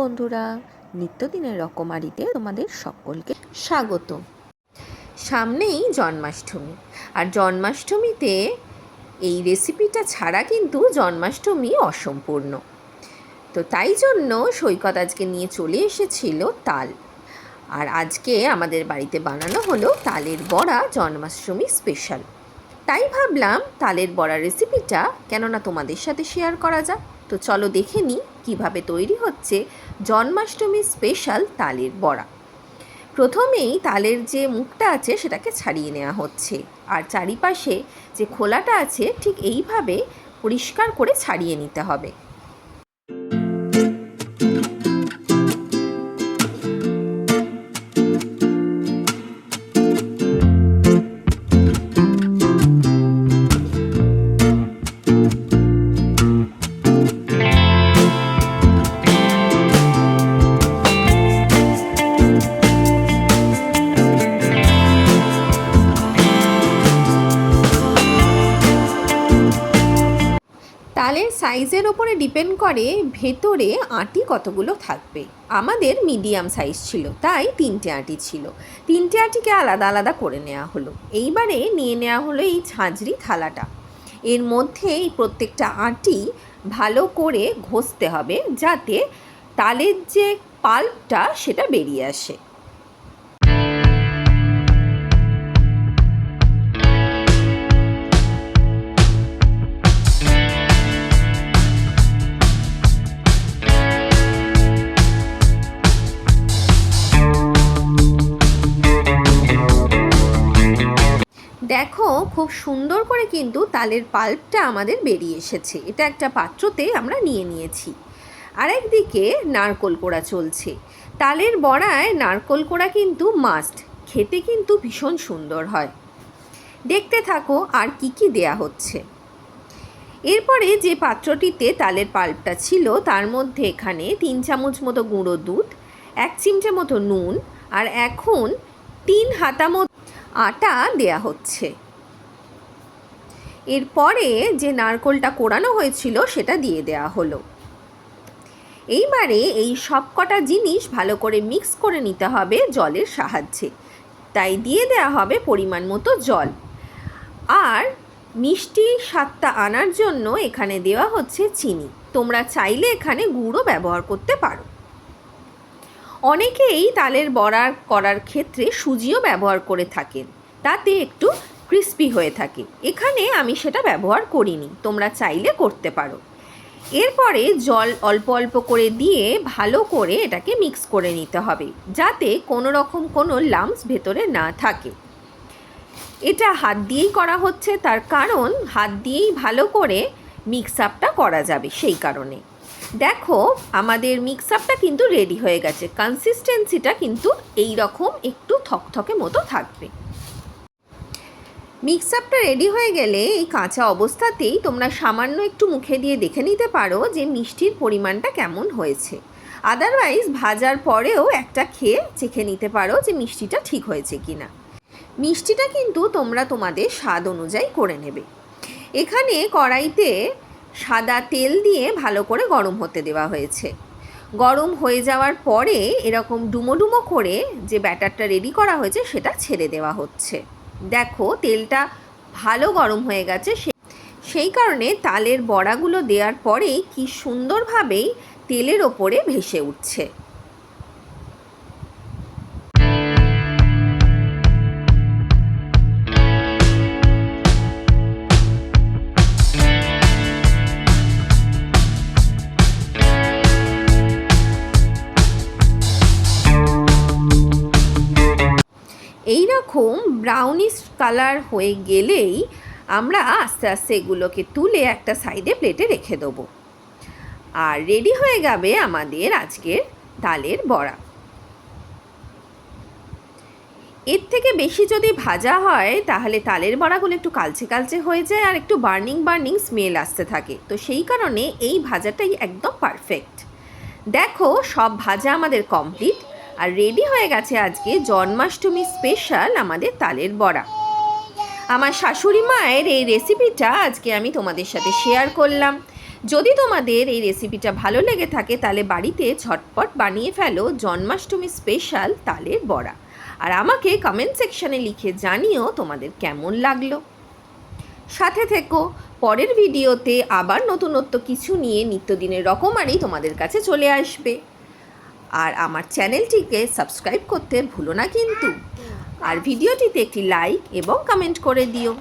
বন্ধুরা, নিত্যদিনের রকমারিতে তোমাদের সকলকে স্বাগত। সামনেই জন্মাষ্টমী, আর জন্মাষ্টমীতে এই রেসিপিটা ছাড়া কিন্তু জন্মাষ্টমী অসম্পূর্ণ। তো তাই জন্য সৈকত আজকে নিয়ে চলে এসেছিল তাল। আর আজকে আমাদের বাড়িতে বানানো হলো তালের বড়া জন্মাষ্টমী স্পেশাল তাই ভাবলাম তালের বড়া রেসিপিটা কেননা তোমাদের সাথে শেয়ার করা যাক। তো চলো দেখে নিই কীভাবে তৈরি হচ্ছে জন্মাষ্টমী স্পেশাল তালের বড়া। প্রথমেই তালের যে মুখটা আছে সেটাকে ছাড়িয়ে নেওয়া হচ্ছে। আর চারিপাশে যে খোলাটা আছে ঠিক এইভাবে পরিষ্কার করে ছাড়িয়ে নিতে হবে। তালের সাইজের ওপরে ডিপেন্ড করে ভেতরে আটি কতগুলো থাকবে। আমাদের মিডিয়াম সাইজ ছিল, তাই তিনটে আটি ছিল। তিনটে আটিকে আলাদা আলাদা করে নেওয়া হলো। এইবারে নিয়ে নেওয়া হলো এই ঝাঁঝরি থালাটা। এর মধ্যে এই প্রত্যেকটা আটি ভালো করে ঘষতে হবে যাতে তালের যে পাল্পটা সেটা বেরিয়ে আসে। দেখো, খুব সুন্দর করে কিন্তু তালের পাল্পটা আমাদের বেরিয়ে এসেছে। এটা একটা পাত্রতে আমরা নিয়ে নিয়েছি। আরেকদিকে নারকোল কোড়া চলছে। তালের বড়ায় নারকোল কোড়া কিন্তু মাস্ট খেতে কিন্তু ভীষণ সুন্দর হয়। দেখতে থাকো আর কি কি দেয়া হচ্ছে। এরপরে যে পাত্রটিতে তালের পাল্পটা ছিল, তার মধ্যে এখানে তিন চামচ মতো গুঁড়ো দুধ, এক চিমটে মতো নুন, আর এখন তিন হাতা মতো আটা দেয়া হচ্ছে। এরপরে যে নারকোলটা কোড়ানো হয়েছিল, সেটা দিয়ে দেয়া হলো। এইবারে এই সব কটা জিনিস ভালো করে মিক্স করে নিতে হবে জলের সাহায্যে। তাই দিয়ে দেওয়া হবে পরিমাণ মতো জল। আর মিষ্টি স্বাদটা আনার জন্য এখানে দেওয়া হচ্ছে চিনি। তোমরা চাইলে এখানে গুঁড়ো ব্যবহার করতে পারো। অনেকেই তালের বড়া করার ক্ষেত্রে সুজিও ব্যবহার করে থাকেন। তাতে একটু ক্রিস্পি হয়ে থাকে। এখানে আমি সেটা ব্যবহার করিনি, তোমরা চাইলে করতে পারো। এরপরে জল অল্প অল্প করে দিয়ে ভালো করে এটাকে মিক্স করে নিতে হবে, যাতে কোনো রকম কোনো লাম্পস ভেতরে না থাকে। এটা হাত দিয়েই করা হচ্ছে, তার কারণ হাত দিয়েই ভালো করে মিক্স আপটা করা যাবে সেই কারণে। দেখো, আমাদের মিক্স আপটা কিন্তু রেডি হয়ে গেছে। কনসিস্টেন্সিটা কিন্তু এই রকম একটু থকথকে মতো থাকবে। মিক্স আপটা রেডি হয়ে গেলে এই কাঁচা অবস্থাতেই তোমরা সামান্য একটু মুখে দিয়ে দেখে নিতে পারো যে মিষ্টির পরিমাণটা কেমন হয়েছে। আদারওয়াইজ ভাজার পরেও একটা খেয়ে চেখে নিতে পারো যে মিষ্টিটা ঠিক হয়েছে কি না মিষ্টিটা কিন্তু তোমরা তোমাদের স্বাদ অনুযায়ী করে নেবে। এখানে কড়াইতে সাদা তেল দিয়ে ভালো করে গরম হতে দেওয়া হয়েছে। গরম হয়ে যাওয়ার পরে এরকম ডুমো ডুমো করে যে ব্যাটারটা রেডি করা হয়েছে সেটা ছেড়ে দেওয়া হচ্ছে। দেখো, তেলটা ভালো গরম হয়ে গেছে সেই কারণে তালের বড়াগুলো দেওয়ার পরেই কি সুন্দরভাবেই তেলের ওপরে ভেসে উঠছে। এই রকম ব্রাউনিশ কালার হয়ে গেলেই আমরা আস্তে আস্তে এগুলোকে তুলে একটা সাইডে প্লেটে রেখে দেবো। আর রেডি হয়ে যাবে আমাদের আজকের তালের বড়া। এর থেকে বেশি যদি ভাজা হয়, তাহলে তালের বড়াগুলো একটু কালচে কালচে হয়ে যায় আর একটু বার্নিং বার্নিং স্মেল আসতে থাকে। তো সেই কারণে এই ভাজাটাই একদম পারফেক্ট দেখো সব ভাজা আমাদের কমপ্লিট আর রেডি হয়ে গেছে আজকে জন্মাষ্টমী স্পেশাল আমাদের তালের বড়া। আমার শাশুড়ি মায়ের এই রেসিপিটা আজকে আমি তোমাদের সাথে শেয়ার করলাম। যদি তোমাদের এই রেসিপিটা ভালো লেগে থাকে তাহলে বাড়িতে ঝটপট বানিয়ে ফেলো জন্মাষ্টমী স্পেশাল তালের বড়া। আর আমাকে কমেন্ট সেকশানে লিখে জানিও তোমাদের কেমন লাগল। সাথে থেকো, পরের ভিডিওতে আবার নতুনত্ব কিছু নিয়ে নিত্যদিনের রকমারি তোমাদের কাছে চলে আসবে। আর আমার চ্যানেলটিকে সাবস্ক্রাইব করতে ভুলো না কিন্তু। আর ভিডিওটিতে একটি লাইক এবং কমেন্ট করে দিও।